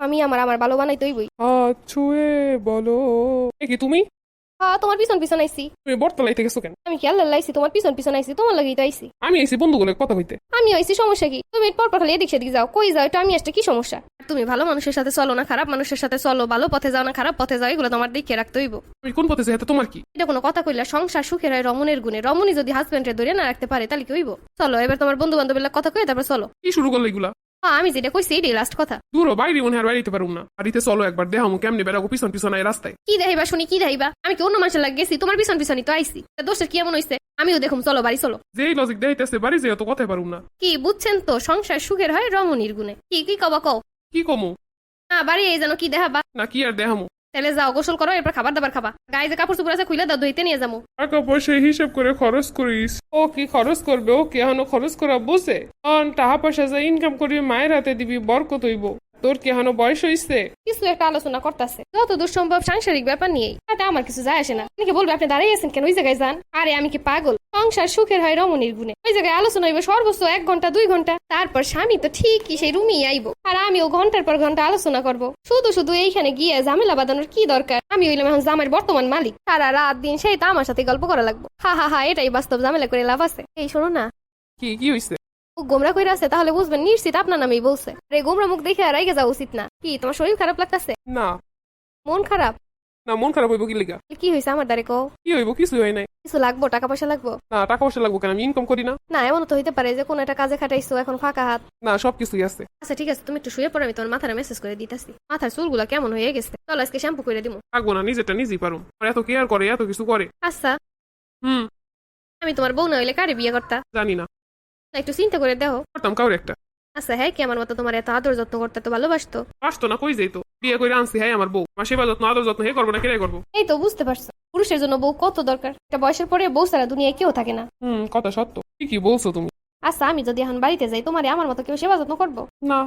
আমি আমার আমার ভালো বানাই তৈবই হাত ছুঁয়ে বলো। এ কি তুমি? হ্যাঁ তোমার পিছন পিছন আইছি। তুমি বটতলাই থেকে গেছো কেন? আমি খেয়াল লাইছি? তোমার পিছন পিছন আইছি তোমার লাগেই তো আইছি। আমি এসি বন্ধুগুলো কথা হইতে আমি আইছি সমস্যা কি? তুমি পর পর খালি এদিক সেদিক যাও। কই যাও এটা আমি আসতে কি সমস্যা? তুমি ভালো মানুষের সাথে চলো না খারাপ মানুষের সাথে চলো ভালো পথে যাও না খারাপ পথে যাও এগুলো তোমার দেখে রাখতে হইব। তুমি কোন পথে যাই তোমার কি? এটা কোনো কথা কইলা সংসার সুখের হয় রমণের গুণে। রমণী যদি হাজবেন্ডে ধরে না রাখতে পারে তাহলে কি হইব? চলো এবার তোমার বন্ধু বান্ধবের কথা কই তারপর চলো। কি শুরু করল এগুলা? আমি যেটা কইছি এটাই লাস্ট কথা। দূর বাইরে মনে হয় আর বাড়িতে পারুম না। বাড়িতে চলো একবার দেখামু কেমনি বেড়াবো পিছন পিছন এই রাস্তায়। কি দেখাইবা শুনি কি দেখাইবা? আমি কি অন্য মানুষের লাগে গেছি? তোমার পিছন পিছনই তো আইছি। তা দোষের কি এমন হইছে? আমিও দেখুম চলো বাড়ি চলো। যেই লজিক দেখাইতেছে বাড়ি যেও তো কথাই পারুম না। কি বুঝছেন তো সংসার সুখের হয় রমণীর গুণে। কি কি কবা কও? কি কমু? না বাড়ি এই যেন কি দেখাবা? না কি আর দেখামু? তাহলে যাও, গোসল করো, এরপর খাবার দাবার খাবা। গায়ে যে কাপড় চুপড় আছে খুলে দাও ধুইতে নিয়ে যাব টাকা পয়সা হিসেব করে খরচ করিস। ও কি খরচ করবে? ও কি এখনও খরচ করা বুঝে? অন টাকা পয়সা যা ইনকাম করবি মায়ের হাতে দিবি, বরকত হইব। তোর কি এখনও বয়স হইছে? কিছু একটা আলোচনা করতেছে। যত দূর সম্ভব সাংসারিক ব্যাপার নিয়েই। তাতে আমার কিছু যায় আসে না। অনেকে বলবে আপনি দাঁড়িয়ে আছেন কেন? ওই জায়গায় যান। আরে আমি কি পাগল? সংসার সুখের হয় রমণীর গুণে। ওই জায়গায় আলোচনা হইবে সর্বোচ্চ এক ঘণ্টা দুই ঘণ্টা। তারপর স্বামী তো ঠিকই সেই রুমই আইবো। আর আমি আমিও ঘণ্টার পর ঘণ্টা আলোচনা করব। শুধু শুধু এইখানে গিয়ে ঝামেলা বাঁধানোর কি দরকার? আমি হইলাম এখন জামের বর্তমান মালিক। সারা রাত দিন সেই তো আমার সাথে গল্প করা লাগবো। হা হা হা এটাই বাস্তব ঝামেলা করে লাভ আছে। এই শোনো না। কি কি হইছে? ও গোমরা কইরা আছে তাহলে বুঝবেন নিশ্চিত আপনার নামেই বলছে। আরে গোমরা মুখ দেখে আর আইগে যাওয়া উচিত না। কি তোমার শরীর খারাপ লাগতাছে? না। মন খারাপ? না মন খারাপ হইব কি লিগা? কি হয়েছে আমার দ্বারে কও? কি হইব কিছু হয় নাই। কিছু লাগবো টাকা পয়সা লাগবো? না টাকা পয়সা লাগবো কেন? আমি ইনকাম করি না। না এমন তো হইতে পারে যে কোনো একটা কাজে খাটাইছো এখন ফাঁকা হাত। না সব কিছুই আছে। আচ্ছা ঠিক আছে তুমি একটু শুয়ে পড়ো আমি তোমার মাথার মেসেজ করে দিতেছি। মাথার চুলগুলা কেমন হয়ে গেছে? চলো আজকে শ্যাম্পু করে দিমু। থাকব না নিজেরটা নিজেই পারুম। আর এত কেয়ার করে এত কিছু করে। আচ্ছা। হুম। আমি তোমার বউ না হইলে কারে বিয়ে করতা? জানি না, একটু চিন্তা করে দেখো। করতাম কাউরে একটা। আচ্ছা হ্যাঁ কি আমার মতো তোমার এত আদর যত্ন করতে তো ভালোবাসতো? আসতো না কই যাইতো? বিয়ে করে আনছি হ্যাঁ আমার বউ। আমার সেবা যত্ন আদর যত্ন হে করব না কেরাই করব? এই তো বুঝতে পারছ। পুরুষের জন্য বউ কত দরকার? একটা বয়সের পরে বউ ছাড়া দুনিয়ায় কেউ থাকে না। হুম কথা সত্য। কি কি বলছো তুমি? আচ্ছা আমি যদি এখন বাড়িতে যাই তোমারে আমার মতো কেউ সেবা যত্ন করব? না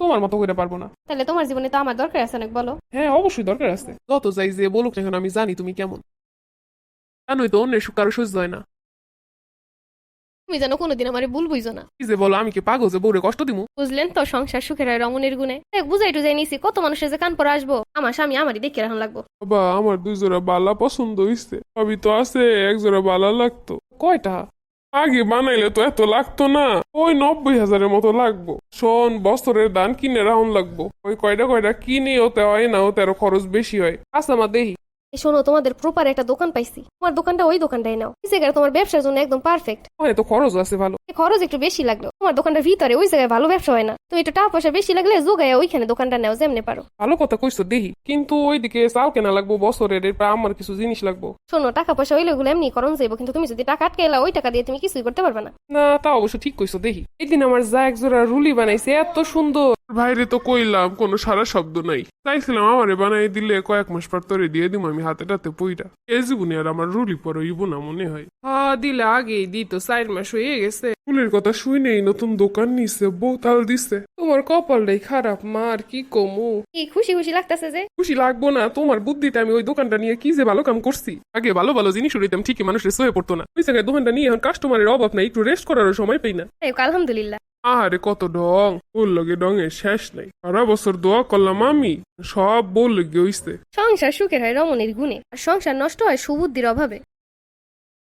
তোমার মতো করে পারব না। তাহলে তোমার জীবনে তো আমার দরকার আছে অনেক বলো। হ্যাঁ অবশ্যই দরকার আছে। যত যাই যে বলুক না কেন আমি জানি তুমি কেমন। জানোই তো অন্যের সুখ কারও সহ্য হয় না। তুমি যেন কোনোদিন আমার ভুল বুঝো না। কি যে বলো আমি কি পাগল যে বউরে কষ্ট দিমু? বুঝলেন তো সংসার সুখের হয় রমণের গুণে। দেখ বুঝাই টুজাই নিছি কত মানুষের যে কান পরে আসব। আমার স্বামী আমারই দেখে রাখা লাগবো। বাবা আমার দুই জোড়া বালা পছন্দ হইছে। সবই তো আছে এক জোড়া বালা লাগতো। কয়টা? আগে বানাইলে তো এত লাগতো না। ওই নব্বই হাজারের মতো লাগবো। শোন বছরের দান কিনে রাউন লাগবো। ওই কয়টা কয়টা কিনে ওতে হয় না ওতে আরও খরচ বেশি হয়। আচ্ছা মা দেহি শোনো, তোমাদের প্রপার একটা দোকান পাইছি। তোমার দোকানটা ওই দোকানটাই নাও। এই তোমার ব্যবসার জন্য একদম পারফেক্ট ওখানে তো খরচ আছে ভালো। খরচ একটু বেশি লাগল। তোমার দোকানটার ভিতরে ওই জায়গায় ভালো ব্যবসা হয় না। তুমি একটু টাকা পয়সা বেশি লাগলে যোগায় ওইখানে দোকানটা নাও যেমনি পারো। ভালো কথা কইছো দেহি কিন্তু ওইদিকে চাল কেনা লাগবো বছরের এরপর আমার কিছু জিনিস লাগবো। শোনো টাকা পয়সা হইলে ওগুলো এমনি করণ যাইবো কিন্তু তুমি যদি টাকা আটকে এলা ওই টাকা দিয়ে তুমি কিছুই করতে পারবে না। না তা অবশ্য ঠিক কইছো দেখি একদিন আমার যা এক জোড়া রুলি বানাইছে এত সুন্দর। বাইরে তো কইলাম কোনো সারা শব্দ নাই। চাইছিলাম আমারে বানাই দিলে কয়েক মাস পর তোরে দিয়ে দিম আমি হাতে টাতে পইরা। এ জীবনে আর আমার রুলি পরইব না মনে হয়। হা দিলে আগেই দিত চার মাস হয়ে গেছে। ফুলের কথা শুই নেই নতুন দোকান নিছে বোতাল দিছে। তোমার কপালটাই খারাপ মা আর কি কমু? কি খুশি খুশি লাগতেছে যে? খুশি লাগবো না তোমার বুদ্ধিতে আমি ওই দোকানটা নিয়ে কি যে ভালো কাম করছি? আগে ভালো ভালো জিনিস উড়িতাম ঠিকই মানুষের সয়ে পড়তো না। ওই জায়গায় দোকানটা নিয়ে এখন কাস্টমারের অভাব নাই একটু রেস্ট করারও সময় পাই না। আলহামদুলিল্লাহ। আরে কত ডং! ওর লগে ডঙের শেষ নাই। সারা বছর দোয়া করলাম আমি সব বল লগে হইছে সংসার সুখের হয় রমণীর গুণে আর সংসার নষ্ট হয় সুবুদ্ধির অভাবে।